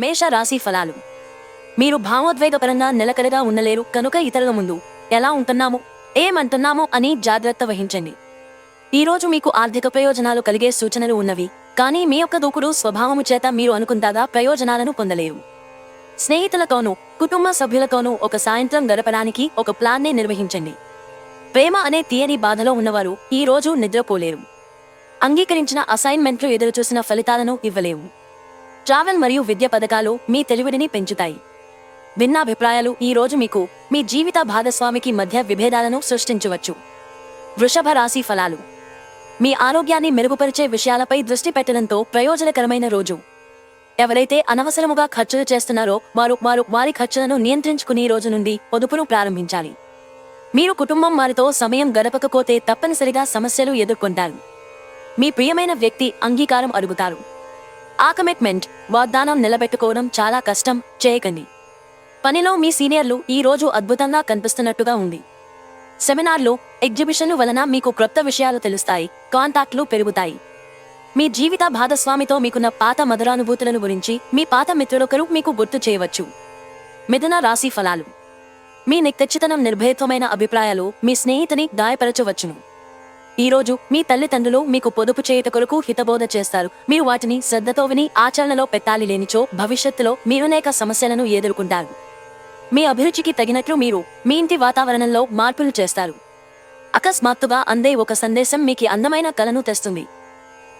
మేష రాశి ఫలాలు. మీరు భావోద్వేగపరంగా నిలకడగా ఉండలేరు కనుక ఇతరుల ముందు ఎలా ఉంటున్నాము ఏమంటున్నాము అని జాగ్రత్త వహించండి. ఈరోజు మీకు ఆర్థిక ప్రయోజనాలు కలిగే సూచనలు ఉన్నవి కానీ మీ యొక్క దూకుడు స్వభావము చేత మీరు అనుకుంటాగా ప్రయోజనాలను పొందలేరు. స్నేహితులతోనూ కుటుంబ సభ్యులతోనూ ఒక సాయంత్రం గడపడానికి ఒక ప్లాన్నే నిర్వహించండి. ప్రేమ అనే తీయని బాధలో ఉన్నవారు ఈ రోజు నిద్రపోలేరు. అంగీకరించిన అసైన్మెంట్లు ఎదురుచూసిన ఫలితాలను ఇవ్వలేవు. ట్రావెల్ మరియు విద్య పథకాలు మీ తెలివిడిని పెంచుతాయి. భిన్నాభిప్రాయాలు ఈ రోజు మీకు మీ జీవిత భాగస్వామికి మధ్య విభేదాలను సృష్టించవచ్చు. వృషభ రాశి ఫలాలు. మీ ఆరోగ్యాన్ని మెరుగుపరిచే విషయాలపై దృష్టి పెట్టడంతో ప్రయోజనకరమైన రోజు. ఎవరైతే అనవసరముగా ఖర్చులు చేస్తున్నారో వారు వారు వారి ఖర్చులను నియంత్రించుకునే రోజు నుండి పొదుపును ప్రారంభించాలి. మీరు కుటుంబం వారితో సమయం గడపకపోతే తప్పనిసరిగా సమస్యలు ఎదుర్కొంటారు. మీ ప్రియమైన వ్యక్తి అంగీకారం అడుగుతారు. ఆ కమిట్మెంట్ వాగ్దానం నిలబెట్టుకోవడం చాలా కష్టం చేయకండి. పనిలో మీ సీనియర్లు ఈ రోజు అద్భుతంగా కనిపిస్తున్నట్టుగా ఉంది. సెమినార్లు ఎగ్జిబిషన్లు వలన మీకు క్రొత్త విషయాలు తెలుస్తాయి కాంటాక్ట్లు పెరుగుతాయి. మీ జీవిత భాగస్వామితో మీకున్న పాత మధురానుభూతులను గురించి మీ పాత మిత్రులొకరు మీకు గుర్తు చేయవచ్చు. మిథున రాశి ఫలాలు. మీ నిక్తచ్చితనం నిర్భయత్వమైన అభిప్రాయాలు మీ స్నేహితుని గాయపరచవచ్చును. ఈ రోజు మీ తల్లిదండ్రులు మీకు పొదుపు చేయుట కొరకు హితబోధ చేస్తారు. మీరు వాటిని శ్రద్ధతో విని ఆచరణలో పెట్టాలి లేనిచో భవిష్యత్తులో మీరు అనేక సమస్యలను ఎదుర్కొంటారు. మీ అభిరుచికి తగినట్లు మీరు మీ ఇంటి వాతావరణంలో మార్పులు చేస్తారు. అకస్మాత్తుగా అందే ఒక సందేశం మీకు అందమైన కలను తెస్తుంది.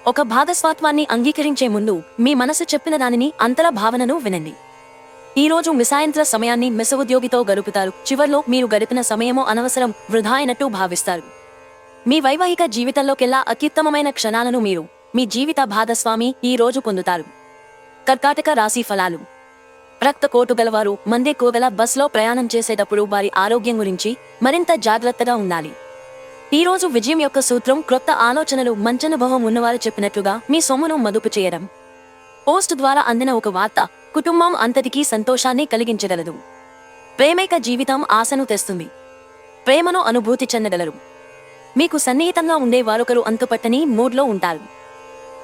ఒక భాగస్వాత్వాన్ని అంగీకరించే ముందు మీ మనసు చెప్పిన దానిని అంతర భావనను వినండి. ఈ రోజు మిసాయంత్ర సమయాన్ని మిస ఉద్యోగితో గడుపుతారు. చివర్లో మీరు గడిపిన సమయమో అనవసరం వృధా అయినట్టు భావిస్తారు. మీ వైవాహిక జీవితంలోకెల్లా అత్యుత్తమమైన క్షణాలను మీరు మీ జీవిత భాగస్వామి ఈ రోజు పొందుతారు. కర్కాటక రాశి ఫలాలు. రక్త కోటు గలవారు మందే కోగల బస్లో ప్రయాణం చేసేటప్పుడు వారి ఆరోగ్యం గురించి మరింత జాగ్రత్తగా ఉండాలి. ఈ రోజు విజయం యొక్క సూత్రం క్రొత్త ఆలోచనలు మంచనుభవం ఉన్నవారు చెప్పినట్లుగా మీ సొమ్మును మదుపు చేయడం. పోస్ట్ ద్వారా అందిన ఒక వార్త కుటుంబం అంతటికీ సంతోషాన్ని కలిగించగలదు. ప్రేమైక జీవితం ఆశను తెస్తుంది. ప్రేమను అనుభూతి చెందగలరు. మీకు సన్నిహితంగా ఉండే వారొకరు అంతుపట్టని మూడ్లో ఉంటారు.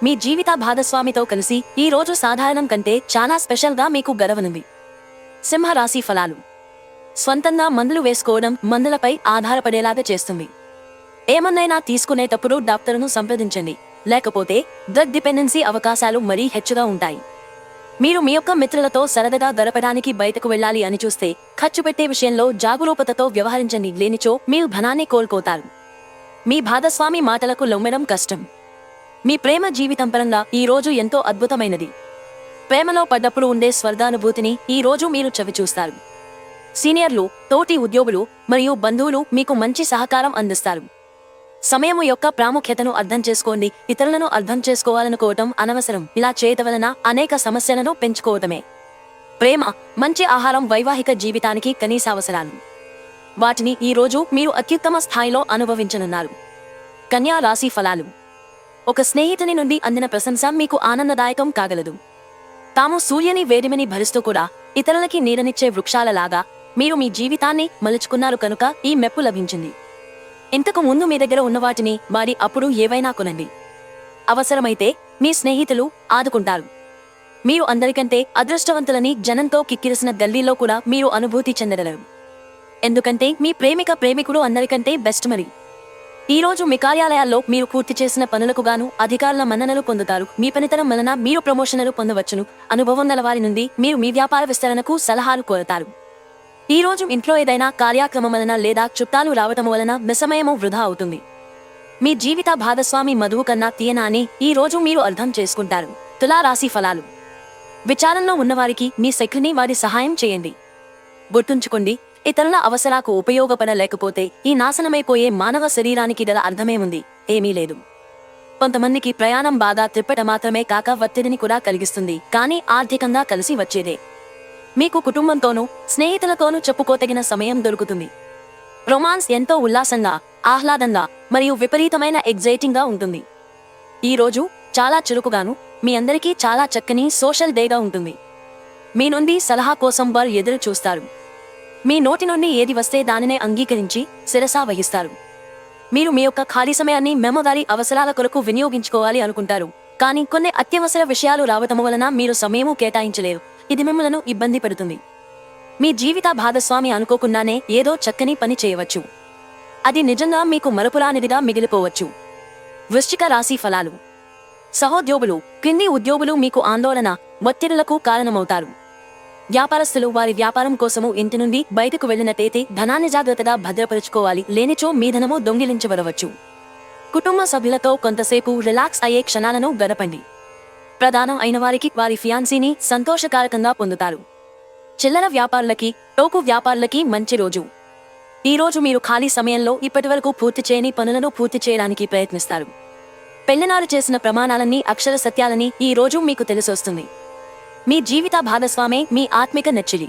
మీ జీవిత భాగస్వామితో కలిసి ఈ రోజు సాధారణం కంటే చాలా స్పెషల్గా మీకు గడవనుంది. సింహరాశి ఫలాలు. స్వంతంగా మందులు వేసుకోవడం మందులపై ఆధారపడేలాగా చేస్తుంది. ఏమన్నైనా తీసుకునేటప్పుడు డాక్టర్ను సంప్రదించండి. లేకపోతే డ్రగ్ డిపెండెన్సీ అవకాశాలు మరీ హెచ్చుగా ఉంటాయి. మీరు మీ యొక్క మిత్రులతో సరదాగా గడపడానికి బయటకు వెళ్ళాలి అని చూస్తే ఖర్చు పెట్టే విషయంలో జాగరూకతతో వ్యవహరించండి లేనిచో మీరు ధనాన్ని కోల్పోతారు. మీ భాగస్వామి మాటలకు లొమ్మడం కష్టం. మీ ప్రేమ జీవితం పరంగా ఈ రోజు ఎంతో అద్భుతమైనది. ప్రేమలో పడ్డప్పుడు ఉండే స్వర్గానుభూతిని ఈ రోజు మీరు చవిచూస్తారు సీనియర్లు తోటి ఉద్యోగులు మరియు బంధువులు మీకు మంచి సహకారం అందిస్తారు. సమయం యొక్క ప్రాముఖ్యతను అర్థం చేసుకోండి ఇతరులను అర్థం చేసుకోవాలనుకోవటం అనవసరం. ఇలా చేయటం వలన అనేక సమస్యలను పెంచుకోవటమే. ప్రేమ మంచి ఆహారం వైవాహిక జీవితానికి కనీస అవసరాలు. వాటిని ఈ రోజు మీరు అత్యుత్తమ స్థాయిలో అనుభవించనున్నారు. కన్యా రాశి ఫలాలు. ఒక స్నేహితుని నుండి అందిన ప్రశంస మీకు ఆనందదాయకం కాగలదు. తాము సూర్యని వేడిమిని భరిస్తూ కూడా ఇతరులకి నీడనిచ్చే వృక్షాలలాగా మీరు మీ జీవితాన్ని మలుచుకున్నారు కనుక ఈ మెప్పు లభించింది. ఇంతకు ముందు మీ దగ్గర ఉన్న వాటిని వారి అప్పుడు ఏవైనా కొనండి. అవసరమైతే మీ స్నేహితులు ఆదుకుంటారు. మీరు అందరికంటే అదృష్టవంతులని జనంతో కిక్కిరిసిన గల్లీలో కూడా మీరు అనుభూతి చెందగలరు. ఎందుకంటే మీ ప్రేమిక ప్రేమికుడు అందరికంటే బెస్ట్ మరి. ఈ రోజు మీ కార్యాలయాల్లో మీరు పూర్తి చేసిన పనులకు గాను అధికారుల మన్ననలు పొందుతారు. మీ పనితనం వలన మీరు ప్రమోషన్లు పొందవచ్చును. అనుభవం గల వారి నుండి మీరు మీ వ్యాపార విస్తరణకు సలహాలు కోరతారు. ఈ రోజు ఇంట్లో ఏదైనా కార్యక్రమం వలన లేదా చుట్టాలు రావటం వలన మిసమయము వృధా అవుతుంది. మీ జీవిత భాగస్వామి మధువు కన్నా తీయనా అని ఈ రోజు మీరు అర్థం చేసుకుంటారు. తులారాశి ఫలాలు. విచారంలో ఉన్నవారికి మీ శక్తిని వారి సహాయం చేయండి. గుర్తుంచుకోండి ఇతరుల అవసరాకు ఉపయోగపడలేకపోతే ఈ నాశనమైపోయే మానవ శరీరానికి గల అర్థమేముంది? ఏమీ లేదు. కొంతమందికి ప్రయాణం బాగా త్రిప్పట మాత్రమే కాక ఒత్తిడిని కూడా కలిగిస్తుంది. కానీ ఆర్థికంగా కలిసి వచ్చేదే. మీకు కుటుంబంతోనూ స్నేహితులతోనూ చెప్పుకోతగిన సమయం దొరుకుతుంది. రొమాన్స్ ఎంతో ఉల్లాసంగా ఆహ్లాదంగా మరియు విపరీతమైన ఎగ్జైటింగ్గా ఉంటుంది. ఈ రోజు చాలా చురుకుగాను మీ అందరికీ చాలా చక్కని సోషల్ డేగా ఉంటుంది. మీ నుండి సలహా కోసం వారు ఎదురు చూస్తారు మీ నోటి నుండి ఏది వస్తే దానినే అంగీకరించి శిరసా వహిస్తారు. మీరు మీ యొక్క ఖాళీ సమయాన్ని మెమోదారి అవసరాల కొరకు వినియోగించుకోవాలి అనుకుంటారు. కానీ కొన్ని అత్యవసర విషయాలు రావటం వలన మీరు సమయము కేటాయించలేరు. ఇది మిమ్మలను ఇబ్బంది పెడుతుంది. మీ జీవిత భాగస్వామి అనుకోకుండానే ఏదో చక్కని పని చేయవచ్చు. అది నిజంగా మీకు మరపురానిదిగా మిగిలిపోవచ్చు. వృశ్చిక రాశి ఫలాలు. సహోద్యోగులు క్రింది ఉద్యోగులు మీకు ఆందోళన ఒత్తిడులకు కారణమవుతారు. వ్యాపారస్తులు వారి వ్యాపారం కోసము ఇంటి నుండి బయటకు వెళ్ళినట్టయితే ధనాన్ని జాగ్రత్తగా భద్రపరుచుకోవాలి. లేనిచో మీ ధనము దొంగిలించబడవచ్చు. కుటుంబ సభ్యులతో కొంతసేపు రిలాక్స్ అయ్యే క్షణాలను గడపండి. ప్రధానం అయిన వారికి వారి ఫియాన్సీని సంతోషకారకంగా పొందుతారు. చిల్లర వ్యాపారులకి టోకు వ్యాపారులకి మంచి రోజు. ఈ రోజు మీరు ఖాళీ సమయంలో ఇప్పటివరకు పూర్తి చేయని పనులను పూర్తి చేయడానికి ప్రయత్నిస్తారు. పెళ్ళినారు చేసిన ప్రమాణాలన్నీ అక్షర సత్యాలని ఈ రోజు మీకు తెలిసొస్తుంది. మీ జీవిత భాగస్వామే మీ ఆత్మిక నెచ్చిలి.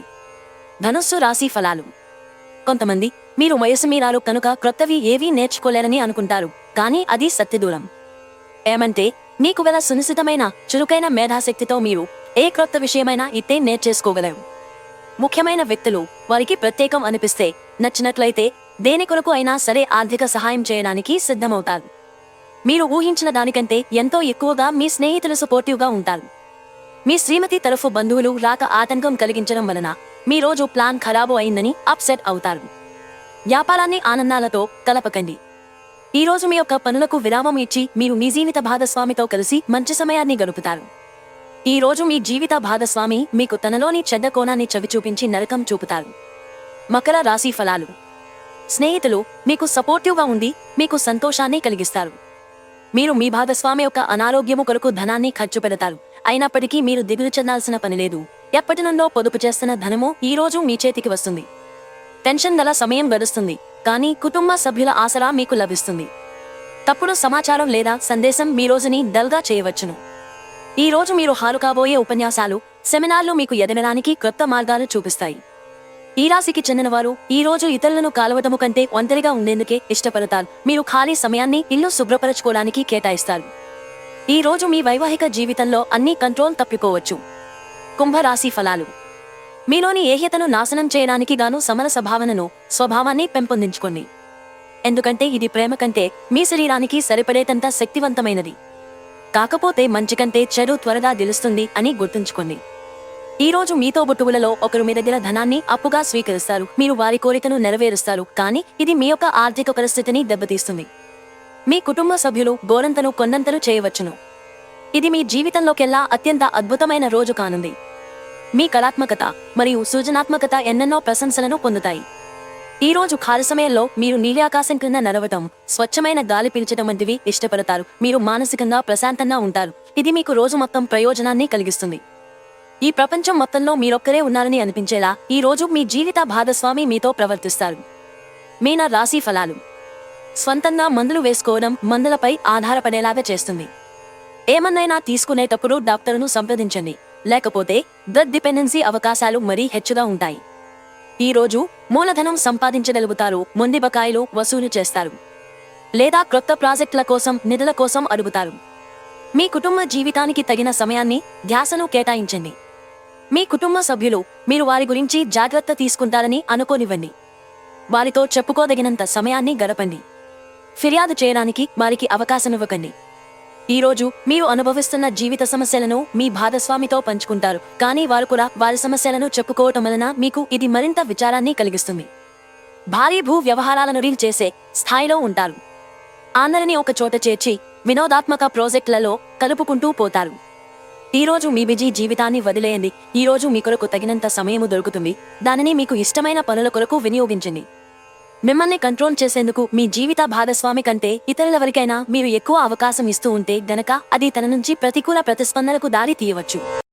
ధనుస్సు రాశి ఫలాలు. కొంతమంది మీరు వయసు మీరారు కనుక క్రొత్తవి ఏవీ నేర్చుకోలేరని అనుకుంటారు కానీ అది సత్యదూరం. ఏమంటే నీకు గల సునిశ్చితమైన చురుకైన మేధాశక్తితో మీరు ఏ క్రొత్త విషయమైనా ఇట్టే నేర్చేసుకోగలరు. ముఖ్యమైన వ్యక్తులు వారికి ప్రత్యేకం అనిపిస్తే నచ్చినట్లయితే దేని కొరకు అయినా సరే ఆర్థిక సహాయం చేయడానికి సిద్ధమవుతారు. మీరు ఊహించిన దానికంటే ఎంతో ఎక్కువగా మీ స్నేహితులు సపోర్టివ్గా ఉంటారు. మీ శ్రీమతి తరఫు బంధువులు రాక ఆతంకం కలిగించడం వలన మీ రోజు ప్లాన్ ఖరాబు అయిందని అప్సెట్ అవుతారు. వ్యాపారాన్ని ఆనందాలతో కలపకండి. ఈ రోజు మీ యొక్క పనులకు విరామం ఇచ్చి మీరు మీ జీవిత భాగస్వామితో కలిసి మంచి సమయాన్ని గడుపుతారు. ఈ రోజు మీ జీవిత భాగస్వామి మీకు తనలోని చెడ్డ కోణాన్ని చవి చూపించి నరకం చూపుతారు. మకర రాశి ఫలాలు. స్నేహితులు మీకు సపోర్టివ్గా ఉండి మీకు సంతోషాన్ని కలిగిస్తారు. మీరు మీ భాగస్వామి యొక్క అనారోగ్యము కొరకు ధనాన్ని ఖర్చు పెడతారు. అయినప్పటికీ మీరు దిగులు చెందాల్సిన పని లేదు. ఎప్పటి నుండో పొదుపు చేస్తున్న ధనము ఈ రోజు మీ చేతికి వస్తుంది. టెన్షన్ గల సమయం గడుస్తుంది కానీ కుటుంబ సభ్యుల ఆసరా మీకు లభిస్తుంది. తప్పుడు సమాచారం లేదా సందేశం మీ రోజుని డల్గా చేయవచ్చును. ఈ రోజు మీరు హాలు కాబోయే ఉపన్యాసాలు సెమినార్లు మీకు ఎదగడానికి క్రొత్త మార్గాలు చూపిస్తాయి. ఈ రాశికి చెందినవారు ఈ రోజు ఇతరులను కాలవటము కంటే ఒంటరిగా ఉండేందుకే ఇష్టపడతారు. మీరు ఖాళీ సమయాన్ని ఇల్లు శుభ్రపరచుకోవడానికి కేటాయిస్తారు. ఈ రోజు మీ వైవాహిక జీవితంలో అన్ని కంట్రోల్ తప్పిపోవచ్చు. కుంభరాశి ఫలాలు. మీలోని ఏహ్యతను నాశనం చేయడానికి గాను సమరస భావనను స్వభావాన్ని పెంపొందించుకోండి. ఎందుకంటే ఇది ప్రేమ కంటే మీ శరీరానికి సరిపడేటంత శక్తివంతమైనది. కాకపోతే మంచి కంటే చెడు త్వరగా గెలుస్తుంది అని గుర్తుంచుకోండి. ఈ రోజు మీతో బొట్టువులలో ఒకరు మీ దగ్గర ధనాన్ని అప్పుగా స్వీకరిస్తారు. మీరు వారి కోరికను నెరవేరుస్తారు. కానీ ఇది మీ యొక్క ఆర్థిక పరిస్థితిని దెబ్బతీస్తుంది. మీ కుటుంబ సభ్యులు గోరంతను కొండంతలు చేయవచ్చును. ఇది మీ జీవితంలోకెల్లా అత్యంత అద్భుతమైన రోజు కానుంది. మీ కళాత్మకత మరియు సృజనాత్మకత ఎన్నెన్నో ప్రశంసలను పొందుతాయి. ఈ రోజు ఖాళీ సమయంలో మీరు నీలి ఆకాశం కింద నడవటం స్వచ్ఛమైన గాలి పీల్చడం వంటివి ఇష్టపడతారు. మీరు మానసికంగా ప్రశాంతంగా ఉంటారు. ఇది మీకు రోజు మొత్తం ప్రయోజనాన్ని కలిగిస్తుంది. ఈ ప్రపంచం మొత్తంలో మీరొక్కరే ఉన్నారని అనిపించేలా ఈ రోజు మీ జీవిత భాగస్వామి మీతో ప్రవర్తిస్తారు. మీన రాశి ఫలాలు. స్వంతంగా మందులు వేసుకోవడం మందులపై ఆధారపడేలాగా చేస్తుంది. ఏమన్నైనా తీసుకునేటప్పుడు డాక్టర్ను సంప్రదించండి. లేకపోతే డ్రగ్ డిపెండెన్సీ అవకాశాలు మరీ హెచ్చుగా ఉంటాయి. ఈ రోజు మూలధనం సంపాదించగలుగుతారు మొండి బకాయిలు వసూలు చేస్తారు. లేదా క్రొత్త ప్రాజెక్టుల కోసం నిధుల కోసం అడుగుతారు. మీ కుటుంబ జీవితానికి తగిన సమయాన్ని ధ్యాసను కేటాయించండి. మీ కుటుంబ సభ్యులు మీరు వారి గురించి జాగ్రత్త తీసుకుంటారని అనుకోనివ్వండి. వారితో చెప్పుకోదగినంత సమయాన్ని గడపండి. ఫిర్యాదు చేయడానికి వారికి అవకాశం ఈరోజు ఈ రోజు మీరు అనుభవిస్తున్న జీవిత సమస్యలను మీ భాగస్వామితో పంచుకుంటారు. కానీ వారు కూడా వారి సమస్యలను చెప్పుకోవటం వలన మీకు ఇది మరింత విచారాన్ని కలిగిస్తుంది. భారీ భూ వ్యవహారాలను డీల్ చేసే స్థాయిలో ఉంటారు. ఆందరిని ఒక చోట చేర్చి వినోదాత్మక ప్రాజెక్టులలో కలుపుకుంటూ పోతారు. ఈ రోజు మీ బిజీ జీవితాన్ని వదిలేయండి. ఈ రోజు మీ కొరకు తగినంత సమయము దొరుకుతుంది. దానిని మీకు ఇష్టమైన పనుల కొరకు వినియోగించండి. మిమ్మల్ని కంట్రోల్ చేసేందుకు మీ జీవిత భాగస్వామి కంటే ఇతరులెవరికైనా మీరు ఎక్కువ అవకాశం ఇస్తూ ఉంటే గనక అది తన నుంచి ప్రతికూల ప్రతిస్పందనకు దారి తీయవచ్చు.